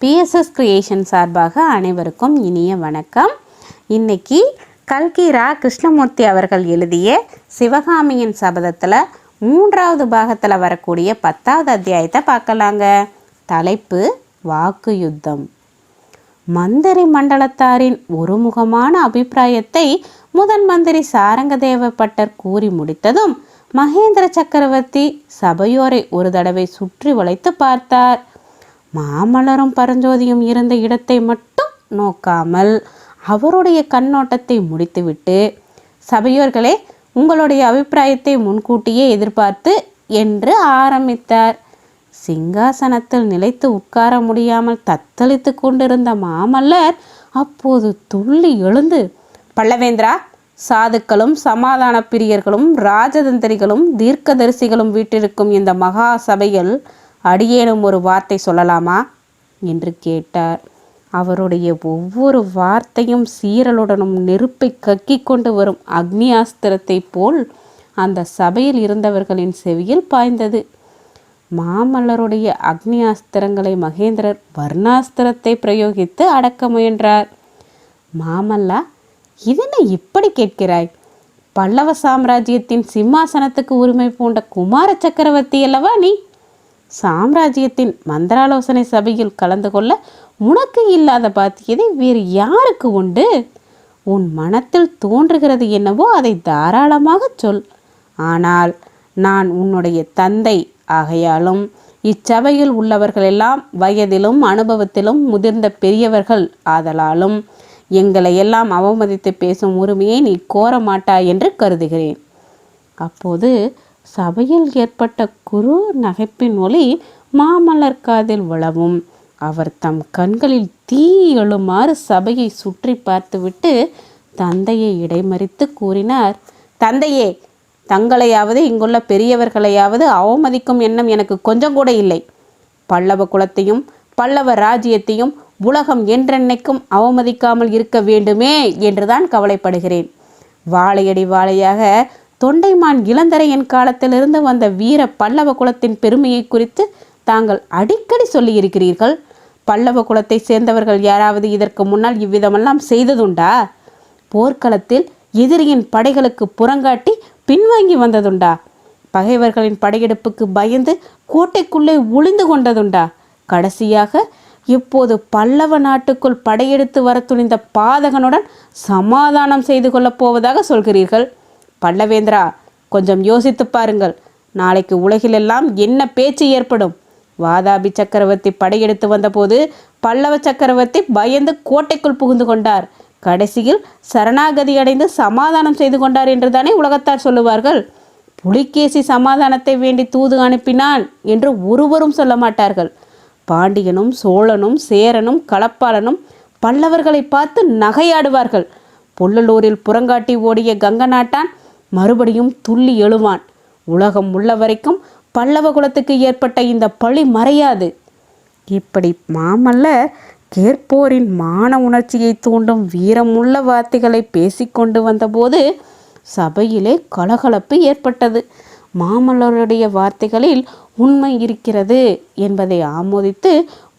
BSS creation சார்பாக அனைவருக்கும் இனிய வணக்கம். இன்னைக்கு கல்கி ரா கிருஷ்ணமூர்த்தி அவர்கள் எழுதிய சிவகாமியின் சபதத்தில் மூன்றாவது பாகத்தில் வரக்கூடிய பத்தாவது அத்தியாயத்தை பார்க்கலாங்க. தலைப்பு வாக்கு யுத்தம் மந்திரி மண்டலத்தாரின் ஒருமுகமான அபிப்பிராயத்தை முதன் மந்திரி சாரங்கதேவ பட்டர் கூறி முடித்ததும் மகேந்திர சக்கரவர்த்தி சபையோரை ஒரு தடவை சுற்றி வளைத்து பார்த்தார். மாமல்லரும் பரஞ்சோதியும் இருந்த இடத்தை மட்டும் நோக்காமல் அவருடைய கண்ணோட்டத்தை முடித்துவிட்டு சபையோர்களே உங்களுடைய அபிப்பிராயத்தை முன்கூட்டியே எதிர்பார்த்து என்று ஆரம்பித்தார். சிங்காசனத்தில் நிலைத்து உட்கார முடியாமல் தத்தளித்து கொண்டிருந்த மாமல்லர் அப்போது துள்ளி எழுந்து பல்லவேந்திரா சாதுக்களும் சமாதான பிரியர்களும் ராஜதந்திரிகளும் தீர்க்கதரிசிகளும் வீட்டிருக்கும் இந்த மகா சபையில் அடியேனும் ஒரு வார்த்தை சொல்லலாமா? என்று கேட்டார். அவருடைய ஒவ்வொரு வார்த்தையும் சீரலுடனும் நெருப்பை கக்கிக் கொண்டு வரும் அக்னியாஸ்திரத்தைப் போல் அந்த சபையில் இருந்தவர்களின் செவியில் பாய்ந்தது. மாமல்லருடைய அக்னியாஸ்திரங்களை மகேந்திரர் வர்ணாஸ்திரத்தை பிரயோகித்து அடக்க முயன்றார். மாமல்லா இதென்ன இப்படி கேட்கிறாய்? பல்லவ சாம்ராஜ்யத்தின் சிம்மாசனத்துக்கு உரிமை பூண்ட குமார சக்கரவர்த்தி அல்லவா நீ? சாம்ராஜ்யத்தின் மந்திராலோசனை சபையில் கலந்து கொள்ள உனக்கு இல்லாத பாத்தியதை வேறு யாருக்கு உண்டு? உன் மனத்தில் தோன்றுகிறது என்னவோ அதை தாராளமாக சொல். ஆனால் நான் உன்னுடைய தந்தை ஆகையாலும் இச்சபையில் உள்ளவர்களெல்லாம் வயதிலும் அனுபவத்திலும் முதிர்ந்த பெரியவர்கள் ஆதலாலும் எங்களை எல்லாம் அவமதித்து பேசும் உரிமையை நீ கோர மாட்டாய் என்று கருதுகிறேன். அப்போது சபையில் ஏற்பட்ட குரு நகைப்பின் ஒளி மாமல்லர் காதில் விழவும். அவர் தம் கண்களில் தீ எழுமாறு சபையை சுற்றி பார்த்துவிட்டு தந்தையை இடைமறித்து கூறினார் தந்தையே தங்களையாவது இங்குள்ள பெரியவர்களையாவது அவமதிக்கும் எண்ணம் எனக்கு கொஞ்சம் கூட இல்லை. பல்லவ குலத்தையும் பல்லவ ராஜ்யத்தையும் உலகம் என்றென்னைக்கும் அவமதிக்காமல் இருக்க வேண்டுமே என்றுதான் கவலைப்படுகிறேன். வாழையடி வாழையாக தொண்டைமான் இளந்தரையன் காலத்திலிருந்து வந்த வீர பல்லவ குலத்தின் பெருமையை குறித்து தாங்கள் அடிக்கடி சொல்லியிருக்கிறீர்கள். பல்லவ குலத்தை சேர்ந்தவர்கள் யாராவது இதற்கு முன்னால் இவ்விதமெல்லாம் செய்ததுண்டா? போர்க்களத்தில் எதிரியின் படைகளுக்கு புறங்காட்டி பின்வாங்கி வந்ததுண்டா? பகைவர்களின் படையெடுப்புக்கு பயந்து கோட்டைக்குள்ளே ஒளிந்து கொண்டதுண்டா? கடைசியாக இப்போது பல்லவ நாட்டுக்குள் படையெடுத்து வர துணிந்த பாதகனுடன் சமாதானம் செய்து கொள்ளப் போவதாக சொல்கிறீர்கள். பல்லவேந்திரா கொஞ்சம் யோசித்து பாருங்கள். நாளைக்கு உலகிலெல்லாம் என்ன பேச்சு ஏற்படும்? வாதாபி சக்கரவர்த்தி படையெடுத்து வந்தபோது பல்லவ சக்கரவர்த்தி பயந்து கோட்டைக்குள் புகுந்து கொண்டார். கடைசியில் சரணாகதி அடைந்து சமாதானம் செய்து கொண்டார் என்று தானே உலகத்தார் சொல்லுவார்கள். புலிகேசி சமாதானத்தை வேண்டி தூது அனுப்பினான் என்று ஒருவரும் சொல்ல மாட்டார்கள். பாண்டியனும் சோழனும் சேரனும் களப்பாளனும் பல்லவர்களை பார்த்து நகையாடுவார்கள். பொல்லலூரில் புறங்காட்டி ஓடிய கங்க நாட்டான் மறுபடியும் துள்ளி எழுவான். உலகம் உள்ள வரைக்கும் பல்லவ குலத்துக்கு ஏற்பட்ட இந்த பழி மறையாது. இப்படி மாமல்ல கேட்போரின் மான உணர்ச்சியை தூண்டும் வீரமுள்ள வார்த்தைகளை பேசிக்கொண்டு வந்தபோது சபையிலே கலகலப்பு ஏற்பட்டது. மாமல்லருடைய வார்த்தைகளில் உண்மை இருக்கிறது என்பதை ஆமோதித்து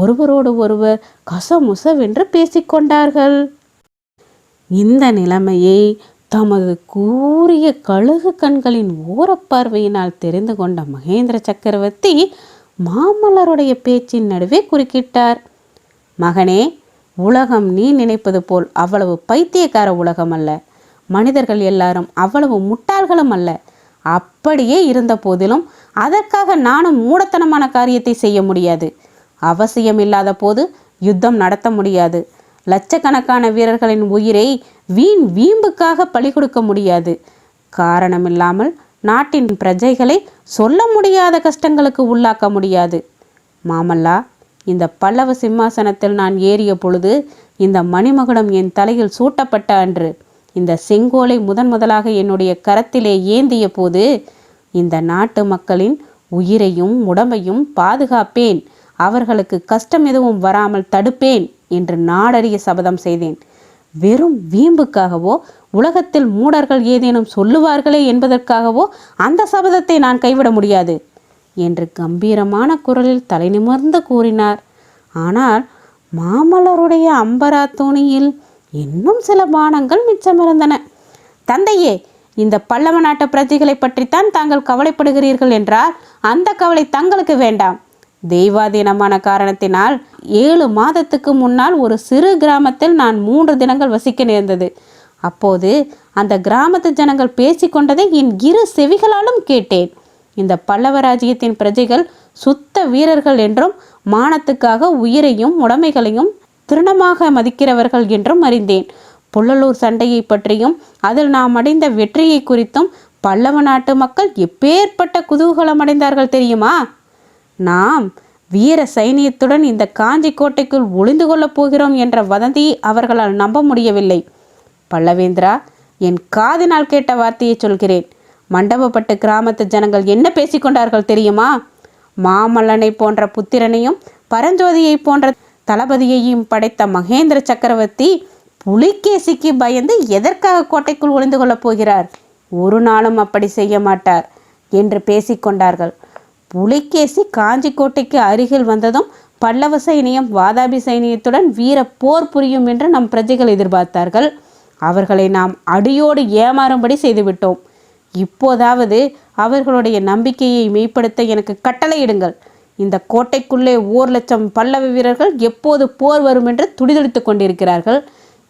ஒருவரோடு ஒருவர் கசமுசவென்று பேசிக்கொண்டார்கள். இந்த நிலைமையை தமது கூரிய கழுகு கண்களின் ஓரப்பார்வையினால் தெரிந்து கொண்ட மகேந்திர சக்கரவர்த்தி மாமல்லருடைய பேச்சின் நடுவே குறுக்கிட்டார். மகனே உலகம் நீ நினைப்பது போல் அவ்வளவு பைத்தியக்கார உலகம் அல்ல. மனிதர்கள் எல்லாரும் அவ்வளவு முட்டாள்களும் அல்ல. அப்படியே இருந்த போதிலும் அதற்காக நானும் மூடத்தனமான காரியத்தை செய்ய முடியாது. அவசியம் இல்லாத போது யுத்தம் நடத்த முடியாது. லட்சக்கணக்கான வீரர்களின் உயிரை வீண் வீம்புக்காக பலி கொடுக்க முடியாது. காரணமில்லாமல் நாட்டின் பிரஜைகளை சொல்ல முடியாத கஷ்டங்களுக்கு உள்ளாக்க முடியாது. மாமல்லா இந்த பல்லவ சிம்மாசனத்தில் நான் ஏறிய பொழுது இந்த மணிமகுடம் என் தலையில் சூட்டப்பட்ட அன்று இந்த செங்கோலை முதன் முதலாக என்னுடைய கரத்திலே ஏந்திய போது இந்த நாட்டு மக்களின் உயிரையும் உடம்பையும் பாதுகாப்பேன். அவர்களுக்கு கஷ்டம் எதுவும் வராமல் தடுப்பேன். என்று நாடறிய சபதம் செய்தேன். வெறும் வீம்புக்காகவோ உலகத்தில் மூடர்கள் ஏதேனும் சொல்லுவார்களே என்பதற்காகவோ அந்த சபதத்தை நான் கைவிட முடியாது என்று கம்பீரமான குரலில் தலை நிமிர்ந்து கூறினார். ஆனால் மாமல்லருடைய அம்பரா தோணியில் இன்னும் சில பானங்கள் மிச்சமிருந்தன. தந்தையே இந்த பல்லவ நாட்டு பிரஜைகளை பற்றித்தான் தாங்கள் கவலைப்படுகிறீர்கள் என்றால் அந்த கவலை தங்களுக்கு வேண்டாம் தெய்வாதீனமான காரணத்தினால் ஏழு மாதத்துக்கு முன்னால் ஒரு சிறு கிராமத்தில் நான் மூன்று தினங்கள் வசிக்க நேர்ந்தது. அப்போது அந்த கிராமத்து ஜனங்கள் பேசிக்கொண்டதை என் இரு செவிகளாலும் கேட்டேன். இந்த பல்லவ ராஜ்யத்தின் பிரஜைகள் சுத்த வீரர்கள் என்றும் மானத்துக்காக உயிரையும் உடைமைகளையும் திருணமாக மதிக்கிறவர்கள் என்றும் அறிந்தேன். புள்ளலூர் சண்டையை பற்றியும் அதில் நாம் அடைந்த வெற்றியை குறித்தும் பல்லவ நாட்டு மக்கள் எப்பேற்பட்ட குதூகலம் அடைந்தார்கள் தெரியுமா? நாம் வீர சைனியத்துடன் இந்த காஞ்சி கோட்டைக்குள் ஒளிந்து கொள்ளப் போகிறோம் என்ற வதந்தியை அவர்களால் நம்ப முடியவில்லை. பல்லவேந்திரா என் காதினால் கேட்ட வார்த்தையை சொல்கிறேன். மண்டபப்பட்டு கிராமத்து ஜனங்கள் என்ன பேசிக்கொண்டார்கள் தெரியுமா? மாமல்லனை போன்ற புத்திரனையும் பரஞ்சோதியை போன்ற தளபதியையும் படைத்த மகேந்திர சக்கரவர்த்தி புலிகேசிக்கு பயந்து எதற்காக கோட்டைக்குள் ஒளிந்து கொள்ளப் போகிறார்? ஒரு நாளும் அப்படி செய்ய மாட்டார் என்று பேசிக்கொண்டார்கள் புலிகேசி காஞ்சி கோட்டைக்கு அருகில் வந்ததும் பல்லவ சைனியம் வாதாபி சைனியத்துடன் வீர போர் புரியும் என்று நம் பிரஜைகள் எதிர்பார்த்தார்கள். அவர்களை நாம் அடியோடு ஏமாறும்படி செய்துவிட்டோம். இப்போதாவது அவர்களுடைய நம்பிக்கையை மெய்ப்படுத்த எனக்கு கட்டளையிடுங்கள். இந்த கோட்டைக்குள்ளே ஓர் லட்சம் பல்லவ வீரர்கள் எப்போது போர் வரும் என்று துடிதுடித்துக் கொண்டிருக்கிறார்கள்.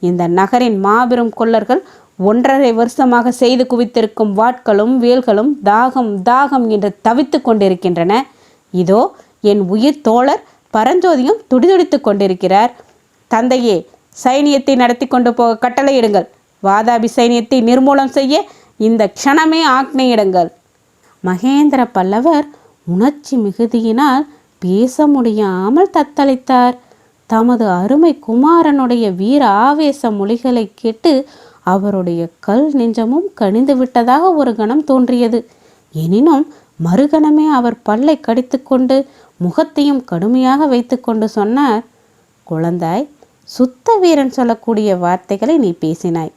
இந்த நகரின் மாபெரும் கொள்ளர்கள் ஒன்றரை வருஷமாக செய்து குவித்திருக்கும் வாட்களும் வேல்களும் தாகம் தாகம் என்று தவித்து கொண்டிருக்கின்றன. இதோ என் உயிர் தோழர் பரஞ்சோதியும் துடிதுடித்து கொண்டிருக்கிறார். தந்தையே சைனியத்தை நடத்தி கொண்டு போக கட்டளையிடுங்கள். வாதாபி சைனியத்தை நிர்மூலம் செய்ய இந்த க்ஷணமே ஆக்னையிடுங்கள் மகேந்திர பல்லவர் உணர்ச்சி மிகுதியினால் பேச முடியாமல் தத்தளித்தார். தமது அருமை குமாரனுடைய வீர ஆவேச மொழிகளை கேட்டு அவருடைய கல் நெஞ்சமும் கனிந்து விட்டதாக ஒரு கணம் தோன்றியது. எனினும் மறுகணமே அவர் பல்லை கடித்துக்கொண்டு முகத்தையும் கடுமையாக வைத்துக்கொண்டு சொன்னார் குழந்தாய் சுத்த வீரன் சொல்லக்கூடிய வார்த்தைகளை நீ பேசினாய்.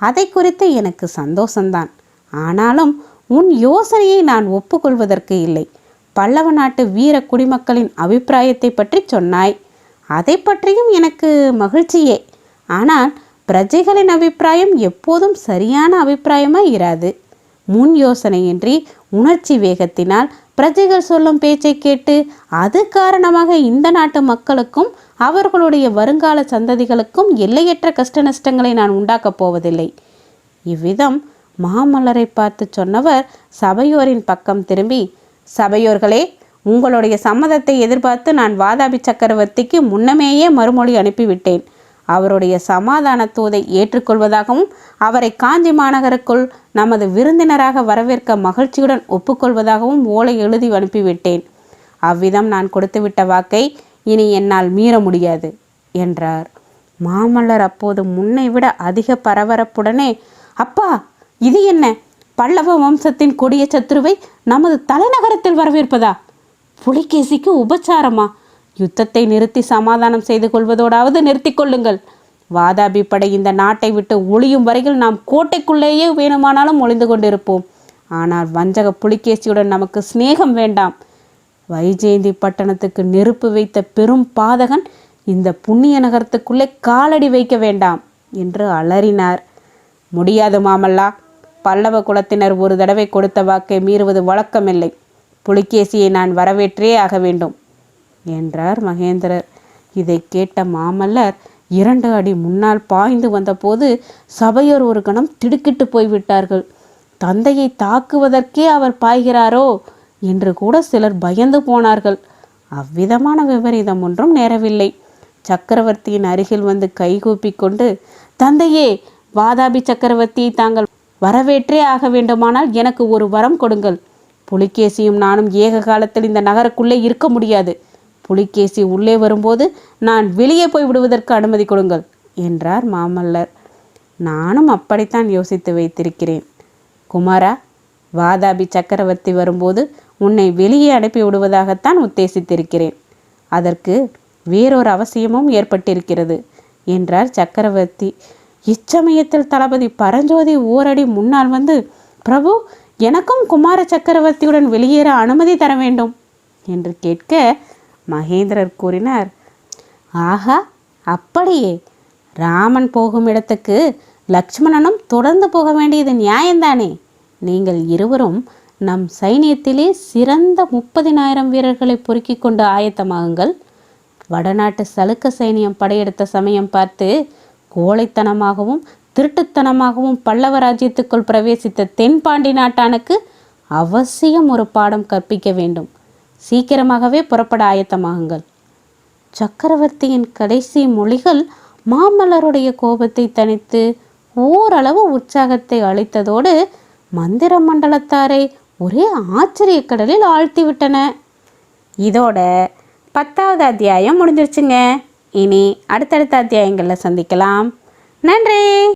அதை குறித்து எனக்கு சந்தோஷந்தான். ஆனாலும் உன் யோசனையை நான் ஒப்புக்கொள்வதற்கு இல்லை. பல்லவ நாட்டு வீர குடிமக்களின் அபிப்பிராயத்தை பற்றி சொன்னாய். அதை பற்றியும் எனக்கு மகிழ்ச்சியே. ஆனால் பிரஜைகளின் அபிப்பிராயம் எப்போதும் சரியான அபிப்பிராயமாக இராது. முன் யோசனையின்றி உணர்ச்சி வேகத்தினால் பிரஜைகள் சொல்லும் பேச்சை கேட்டு அது காரணமாக இந்த நாட்டு மக்களுக்கும் அவர்களுடைய வருங்கால சந்ததிகளுக்கும் எல்லையற்ற கஷ்ட நஷ்டங்களை நான் உண்டாக்கப் போவதில்லை. இவ்விதம் மாமல்லரை பார்த்து சொன்னவர் சபையோரின் பக்கம் திரும்பி சபையோர்களே உங்களுடைய சம்மதத்தை எதிர்பார்த்து நான் வாதாபி சக்கரவர்த்திக்கு முன்னமேயே மறுமொழி அனுப்பிவிட்டேன். அவருடைய சமாதான தூதை ஏற்றுக்கொள்வதாகவும் அவரை காஞ்சி மாநகருக்குள் நமது விருந்தினராக வரவேற்க மகிழ்ச்சியுடன் ஒப்புக்கொள்வதாகவும் ஓலை எழுதி அனுப்பிவிட்டேன். அவ்விதம் நான் கொடுத்துவிட்ட வாக்கை இனி என்னால் மீற முடியாது என்றார். மாமல்லர் அப்போது முன்னை விட அதிக பரபரப்புடனே அப்பா இது என்ன? பல்லவ வம்சத்தின் கொடிய சத்துருவை நமது தலைநகரத்தில் வரவேற்பதா? புலிகேசிக்கு உபச்சாரமா? யுத்தத்தை நிறுத்தி சமாதானம் செய்து கொள்வதோடாவது நிறுத்தி கொள்ளுங்கள். வாதாபி படை இந்த நாட்டை விட்டு ஒளியும் வரையில் நாம் கோட்டைக்குள்ளேயே வேணுமானாலும் ஒளிந்து கொண்டிருப்போம். ஆனால் வஞ்சக புலிகேசியுடன் நமக்கு சிநேகம் வேண்டாம். வைஜெயந்தி பட்டணத்துக்கு நெருப்பு வைத்த பெரும் பாதகன் இந்த புண்ணிய நகரத்துக்குள்ளே காலடி வைக்க வேண்டாம் என்று அலறினார். முடியாது மாமல்லா. பல்லவ குலத்தினர் ஒரு தடவை கொடுத்த வாக்கை மீறுவது வழக்கமில்லை. புலிகேசியை நான் வரவேற்றே ஆக வேண்டும். என்றார் மகேந்திரர். இதை கேட்ட மாமல்லர் இரண்டு அடி முன்னால் பாய்ந்து வந்தபோது சபையோர் ஒரு கணம் திடுக்கிட்டு போய்விட்டார்கள். தந்தையை தாக்குவதற்கே அவர் பாய்கிறாரோ என்று கூட சிலர் பயந்து போனார்கள். அவ்விதமான விபரீதம் ஒன்றும் நேரவில்லை. சக்கரவர்த்தியின் அருகில் வந்து கைகூப்பி கொண்டு தந்தையே வாதாபி சக்கரவர்த்தியை தாங்கள் வரவேற்றே ஆக வேண்டுமானால் எனக்கு ஒரு வரம் கொடுங்கள். புலிகேசியும் நானும் ஏக காலத்தில் இந்த நகருக்குள்ளே இருக்க முடியாது. புலிகேசி உள்ளே வரும்போது நான் வெளியே போய் விடுவதற்கு அனுமதி கொடுங்கள் என்றார் மாமல்லர். நானும் அப்படித்தான் யோசித்து வைத்திருக்கிறேன். குமாரா வாதாபி சக்கரவர்த்தி வரும்போது உன்னை வெளியே அனுப்பி விடுவதாகத்தான் உத்தேசித்திருக்கிறேன். அதற்கு வேறொரு அவசியமும் ஏற்பட்டிருக்கிறது என்றார் சக்கரவர்த்தி. இச்சமயத்தில் தளபதி பரஞ்சோதி ஓரடி முன்னால் வந்து பிரபு எனக்கும் குமார சக்கரவர்த்தியுடன் வெளியேற அனுமதி தர வேண்டும் என்று கேட்க மகேந்திரர் கூறினார் ஆஹா அப்படியே. ராமன் போகும் இடத்துக்கு லக்ஷ்மணனும் தொடர்ந்து போக வேண்டியது நியாயம்தானே நீங்கள் இருவரும் நம் சைனியத்திலே சிறந்த முப்பதினாயிரம் வீரர்களை பொறுக்கி கொண்டு ஆயத்தமாகுங்கள். வடநாட்டு சலுக்க சைனியம் படையெடுத்த சமயம் பார்த்து கோழைத்தனமாகவும் திருட்டுத்தனமாகவும் பல்லவ ராஜ்யத்துக்குள் பிரவேசித்த தென்பாண்டி நாட்டானுக்கு அவசியம் ஒரு பாடம் கற்பிக்க வேண்டும். சீக்கிரமாகவே புறப்பட ஆயத்தமாகுங்கள். சக்கரவர்த்தியின் கடைசி மொழிகள் மாமல்லருடைய கோபத்தை தணித்து ஓரளவு உற்சாகத்தை அளித்ததோடு மந்திர மண்டலத்தாரை ஒரே ஆச்சரியக் கடலில் ஆழ்த்திவிட்டன. இதோட பத்தாவது அத்தியாயம் முடிஞ்சிருச்சுங்க. இனி அடுத்தடுத்த அத்தியாயங்களில் சந்திக்கலாம். நன்றி!